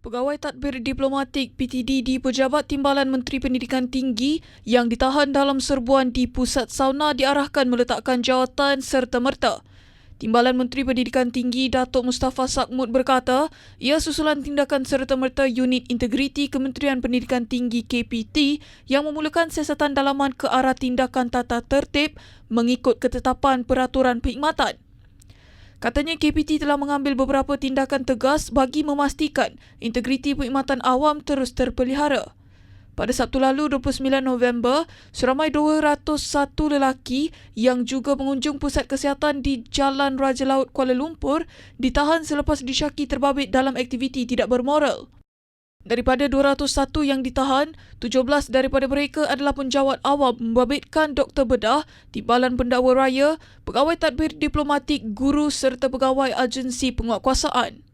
Pegawai Tadbir Diplomatik PTD di Pejabat Timbalan Menteri Pendidikan Tinggi yang ditahan dalam serbuan di Pusat Sauna diarahkan meletakkan jawatan serta merta. Timbalan Menteri Pendidikan Tinggi Datuk Mustafa Sakmud berkata, ia susulan tindakan serta merta Unit Integriti Kementerian Pendidikan Tinggi KPT yang memulakan siasatan dalaman ke arah tindakan tata tertib mengikut ketetapan peraturan perkhidmatan. Katanya KPT telah mengambil beberapa tindakan tegas bagi memastikan integriti perkhidmatan awam terus terpelihara. Pada Sabtu lalu 29 November, seramai 201 lelaki yang juga pengunjung pusat kesihatan di Jalan Raja Laut Kuala Lumpur ditahan selepas disyaki terbabit dalam aktiviti tidak bermoral. Daripada 201 yang ditahan, 17 daripada mereka adalah penjawat awam membabitkan Dr. Bedah, Timbalan Pendakwa Raya, pegawai tadbir diplomatik, guru serta pegawai agensi penguatkuasaan.